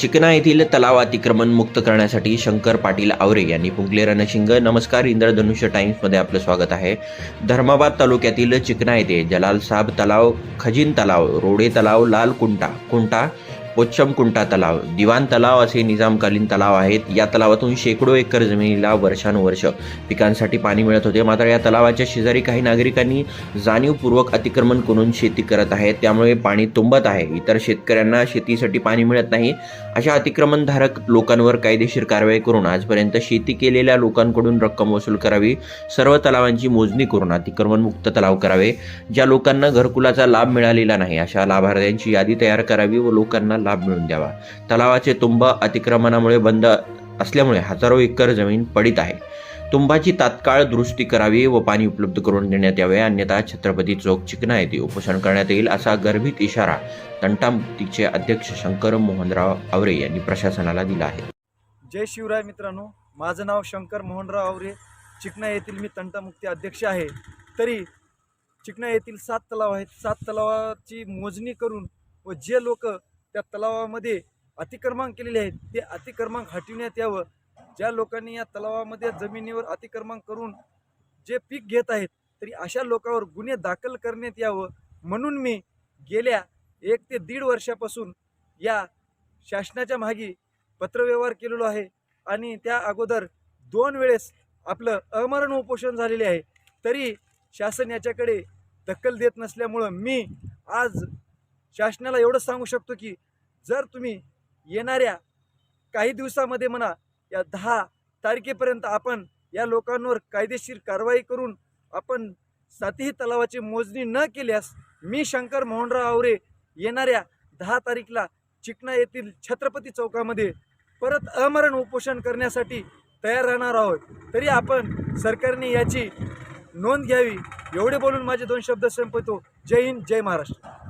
चिकना येथील तलाव अतिक्रमण मुक्त करण्यासाठी शंकर पाटील आवरे यांनी फुंकले रणशिंग. नमस्कार इंद्रधनुष्य टाइम्समध्ये आपलं स्वागत आहे. धर्माबाद तालुक्यातील चिकना येथे जलाल साब तलाव खजिन तलाव रोडे तलाव लाल कुंटा कुंटा पोच्छमकुंटा तलाव. दिवाण तलाव असे निजामकालीन तलाव आहेत. या तलावातून शेकडो एकर जमिनीला वर्षानुवर्ष पिकांसाठी पाणी मिळत होते. मात्र या तलावाच्या शेजारी काही नागरिकांनी जाणीवपूर्वक अतिक्रमण करून शेती करत आहेत. त्यामुळे पाणी तुंबत आहे. इतर शेतकऱ्यांना शेतीसाठी पाणी मिळत नाही. अशा अतिक्रमणधारक लोकांवर कायदेशीर कारवाई करून आजपर्यंत शेती केलेल्या लोकांकडून रक्कम वसूल करावी. सर्व तलावांची मोजणी करून अतिक्रमणमुक्त तलाव करावे. ज्या लोकांना घरकुलाचा लाभ मिळालेला नाही अशा लाभार्थ्यांची यादी तयार करावी व लोकांना लाभ मिळवून द्यावा. तलावाचे तुंब अतिक्रमणामुळे बंद असल्यामुळे हजारो एकर जमीन पडीत आहे. तुंबाची तात्काळ दुरुस्ती करावी व पाणी उपलब्ध करून देण्यात यावे अन्यथा छत्रपती चौक चिकना येथे उपोषण करण्यात येईल असा गर्भित इशारा तंटामुक्तीचे अध्यक्ष शंकर मोहनराव आवरे यांनी प्रशासनाला दिला आहे. जय शिवराय मित्रांनो माझं नाव शंकर मोहनराव आवरे. चिकना येथील मी तंटामुक्ती अध्यक्ष आहे. तरी चिकना येथील सात तलाव आहेत. सात तलावाची मोजणी करून व जे लोक त्या तलावामध्ये अतिक्रमण केलेले आहेत. ते अतिक्रमण हटविण्यात यावं. ज्या लोकांनी या तलावामध्ये जमिनीवर अतिक्रमण करून जे पीक घेत आहेत तरी अशा लोकांवर गुन्हे दाखल करण्यात यावं. म्हणून मी गेल्या एक ते दीड वर्षापासून या शासनाच्या मागे पत्रव्यवहार केलेलो आहे आणि त्या अगोदर दोन वेळेस आपलं अमरण उपोषण झालेले आहे. तरी शासन याच्याकडे दखल देत नसल्यामुळं मी आज शासनाला एवढंच सांगू शकतो की जर तुम्ही येणाऱ्या काही दिवसामध्ये म्हणा या दहा तारखेपर्यंत आपण या लोकांवर कायदेशीर कारवाई करून आपण सातही तलावाची मोजणी न केल्यास मी शंकर मोहनराव आवरे येणाऱ्या दहा तारीखला चिकना येथील छत्रपती चौकामध्ये परत अमरण उपोषण करण्यासाठी तयार राहणार आहोत. तरी आपण सरकारने याची नोंद घ्यावी. एवढे बोलून माझे दोन शब्द संपवतो. जय हिंद जय महाराष्ट्र.